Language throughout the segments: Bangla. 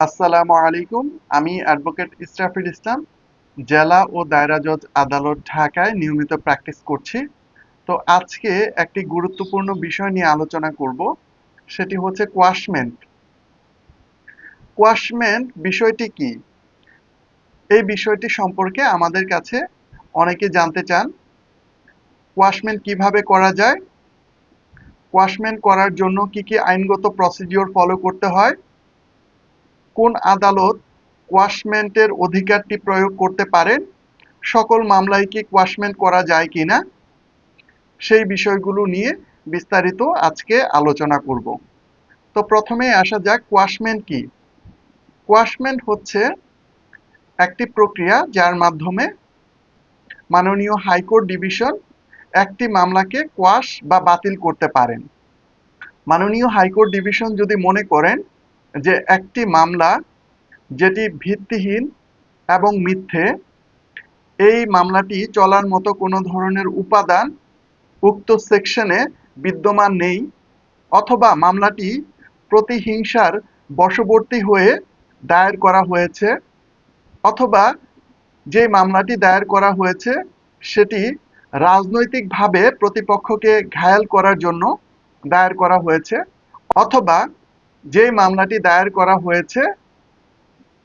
আসসালামু আলাইকুম। আমি অ্যাডভোকেট ইসরাফিল ইসলাম, জেলা ও দায়রা জজ আদালত ঢাকায় নিয়মিত প্র্যাকটিস করছি। তো আজকে একটি গুরুত্বপূর্ণ বিষয় নিয়ে আলোচনা করব, সেটি হচ্ছে কোয়াশমেন্ট কোয়াশমেন্ট বিষয়টি কি? এই বিষয়টি সম্পর্কে আমাদের কাছে অনেকে জানতে চান। কোয়াশমেন্ট কীভাবে করা যায়? কোয়াশমেন্ট করার জন্য কি কি আইনগত প্রসিডিওর ফলো করতে হয়? কোন আদালত কোয়াশমেন্টের অধিকারটি প্রয়োগ করতে পারেন সকল মামলায় কি কোয়াশমেন্ট করা যায় কি না সেই বিষয়গুলো নিয়ে বিস্তারিত আজকে আলোচনা করব। তো প্রথমে আসা যাক কোয়াশমেন্ট কি। কোয়াশমেন্ট হচ্ছে একটি প্রক্রিয়া যার মাধ্যমে মাননীয় হাইকোর্ট ডিভিশন একটি মামলাকে কোয়াশ বা বাতিল করতে পারেন। মাননীয় হাইকোর্ট ডিভিশন যদি মনে করেন যে একটি মামলা যেটি ভিত্তিহীন এবং মিথ্যে, এই মামলাটি চলার মতো কোনো ধরনের উপাদান উক্ত সেকশনে বিদ্যমান নেই, অথবা মামলাটি প্রতিহিংসার বশবর্তী হয়ে দায়ের করা হয়েছে, অথবা যে মামলাটি দায়ের করা হয়েছে সেটি রাজনৈতিকভাবে প্রতিপক্ষকে ঘায়াল করার জন্য দায়ের করা হয়েছে, অথবা যেই মামলাটি দায়ের করা হয়েছে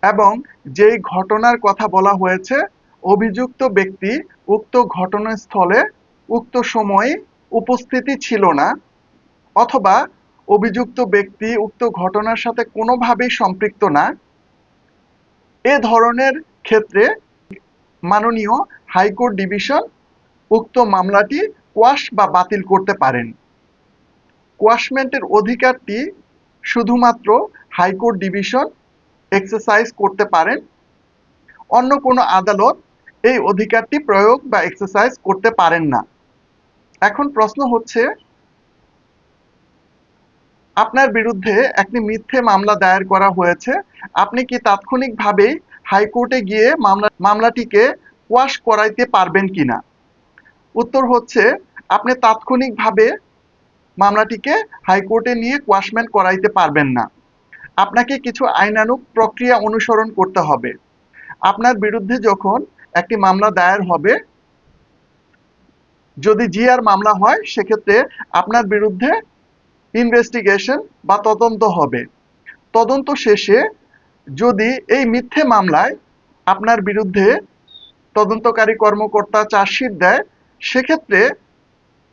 এবং যেই ঘটনার কথা বলা হয়েছে, অভিযুক্ত ব্যক্তি উক্ত ঘটনাস্থলে উক্ত সময়ে উপস্থিতি ছিল না অথবা অভিযুক্ত ব্যক্তি উক্ত ঘটনার সাথে কোনোভাবেই সম্পৃক্ত না। এ ধরনের ক্ষেত্রে মাননীয় হাইকোর্ট ডিভিশন উক্ত মামলাটি কোয়াশ বা বাতিল করতে পারেন। কোয়াশমেন্টের অধিকারটি শুধুমাত্র হাইকোর্ট ডিভিশন এক্সারসাইজ করতে পারেন। অন্য কোনো আদালত এই অধিকারটি প্রয়োগ বা এক্সারসাইজ করতে পারেন না। এখন প্রশ্ন হচ্ছে, আপনার বিরুদ্ধে একটি মিথ্যে মামলা দায়ের করা হয়েছে। আপনি কি তাৎক্ষণিকভাবেই হাইকোর্টে গিয়ে মামলা, মামলাটিকে ওয়াশ করাইতে পারবেন কিনা? উত্তর হচ্ছে, আপনি তাৎক্ষণিকভাবে মামলাটিকে হাইকোর্টে নিয়ে কোয়াশমেন্ট করাইতে পারবেন না। আপনাকে কিছু আইনানুক প্রক্রিয়া অনুসরণ করতে হবে। আপনার বিরুদ্ধে যখন একটি মামলা দায়ের হবে, যদি জিআর মামলা হয়, সেক্ষেত্রে আপনার বিরুদ্ধে ইনভেস্টিগেশন বা তদন্ত হবে। তদন্ত শেষে যদি এই মিথ্যে মামলায় আপনার বিরুদ্ধে তদন্তকারী কর্মকর্তা চার্জশিট দেয়, সেক্ষেত্রে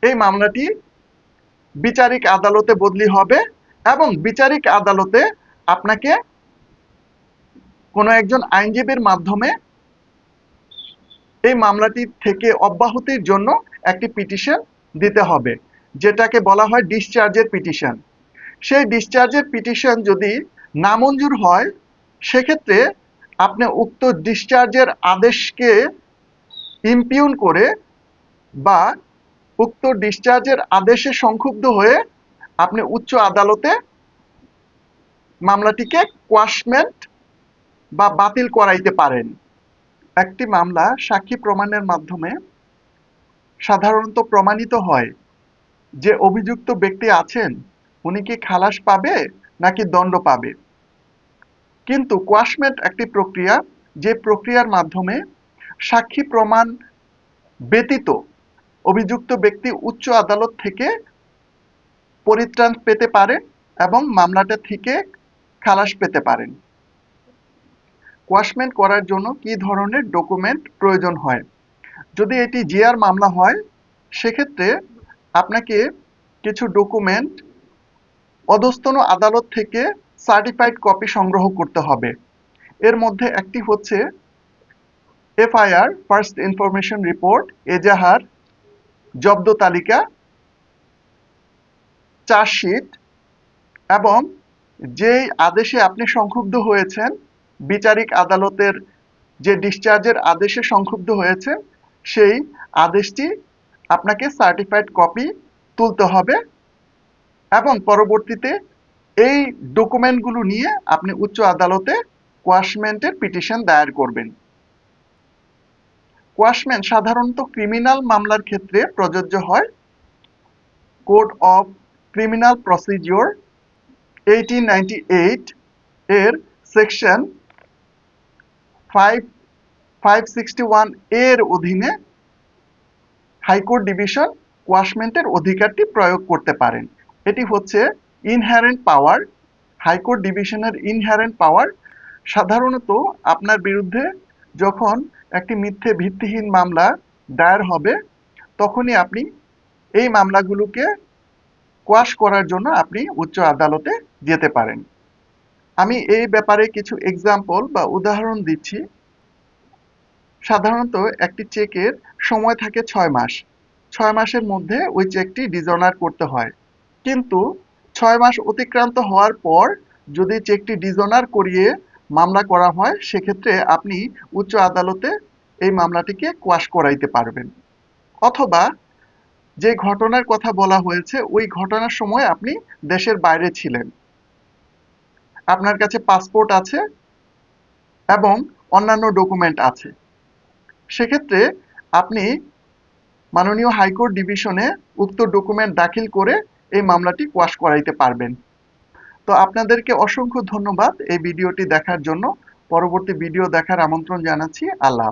এই মামলাটি বিচারিক আদালতে বদলি হবে এবং বিচারিক আদালতে আপনাকে কোনো একজন আইনজীবীর মাধ্যমে এই মামলাটি থেকে অব্যাহতির জন্য একটি পিটিশন দিতে হবে, যেটাকে বলা হয় ডিসচার্জের পিটিশন। সেই ডিসচার্জের পিটিশন যদি নামঞ্জুর হয়, সেক্ষেত্রে আপনি উক্ত ডিসচার্জের আদেশকে ইমপিউন করে বা উক্ত ডিসচার্জের আদেশে সংক্ষুব্ধ হয়ে আপনি উচ্চ আদালতে মামলাটিকে কোয়াশমেন্ট বা বাতিল করাইতে পারেন। একটি মামলা সাক্ষী প্রমাণের মাধ্যমে সাধারণত প্রমাণিত হয় যে অভিযুক্ত ব্যক্তি আছেন, উনি কি খালাস পাবে নাকি দণ্ড পাবে। কিন্তু কোয়াশমেন্ট একটি প্রক্রিয়া, যে প্রক্রিয়ার মাধ্যমে সাক্ষী প্রমাণ ব্যতীত অভিযুক্ত ব্যক্তি উচ্চ আদালত থেকে পরিত্রাণ পেতে পারে এবং মামলাটা থেকে খালাস পেতে পারেন। কোয়াশমেন্ট করার জন্য কি ধরনের ডকুমেন্ট প্রয়োজন হয়? যদি এটি জিআর মামলা হয়, সেক্ষেত্রে আপনাকে কিছু ডকুমেন্ট অধস্তন আদালত থেকে সার্টিফাইড কপি সংগ্রহ করতে হবে। এর মধ্যে একটি হচ্ছে এফআইআর, ফার্স্ট ইনফরমেশন রিপোর্ট, এজাহার জব্দ তালিকা, চার্জশিট, এবং যেই আদেশে আপনি সংক্ষুব্ধ হয়েছেন, বিচারিক আদালতের যে ডিসচার্জের আদেশে সংক্ষুব্ধ হয়েছে সেই আদেশটি আপনাকে সার্টিফাইড কপি তুলতে হবে এবং পরবর্তীতে এই ডকুমেন্টগুলো নিয়ে আপনি উচ্চ আদালতে কোয়াশমেন্টের পিটিশন দায়ের করবেন। কোয়াশমেন্ট সাধারণত ক্রিমিনাল মামলার ক্ষেত্রে প্রযোজ্য হয়। Code of criminal procedure eighteen এর সেকশন ফাইভ ফাইভ সিক্সটি ওয়ানের অধীনে হাইকোর্ট ডিভিশন কোয়াশমেন্টের অধিকারটি প্রয়োগ করতে পারেন। এটি হচ্ছে ইনহ্যারেন্ট পাওয়ার হাইকোর্ট ডিভিশনের ইনহ্যারেন্ট পাওয়ার সাধারণত আপনার বিরুদ্ধে যখন একটি মিথ্যে ভিত্তিহীন মামলা দায়ের হবে, তখনই আপনি এই মামলাগুলোকে কোয়াশ করার জন্য আপনি উচ্চ আদালতে যেতে পারেন। আমি এই ব্যাপারে কিছু এক্সাম্পল বা উদাহরণ দিচ্ছি। সাধারণত একটি চেকের সময় থাকে ছয় মাস। ছয় মাসের মধ্যে ওই চেকটি ডিজনার করতে হয়। কিন্তু ছয় মাস অতিক্রান্ত হওয়ার পর যদি চেকটি ডিজনার করিয়ে মামলা করা হয়, সেক্ষেত্রে আপনি উচ্চ আদালতে এই মামলাটিকে কোয়াশ করাইতে পারবেন। অথবা যে ঘটনার কথা বলা হয়েছে, ওই ঘটনার সময় আপনি দেশের বাইরে ছিলেন। আপনার কাছে পাসপোর্ট আছে এবং অন্যান্য ডকুমেন্ট আছে। সেক্ষেত্রে আপনি মাননীয় হাইকোর্ট ডিভিশনে উক্ত ডকুমেন্ট দাখিল করে এই মামলাটি কোয়াশ করাইতে পারবেন। তো আপনাদেরকে অসংখ্য ধন্যবাদ এই ভিডিওটি দেখার জন্য পরবর্তী ভিডিও দেখার আমন্ত্রণ জানাচ্ছি আল্লাহ।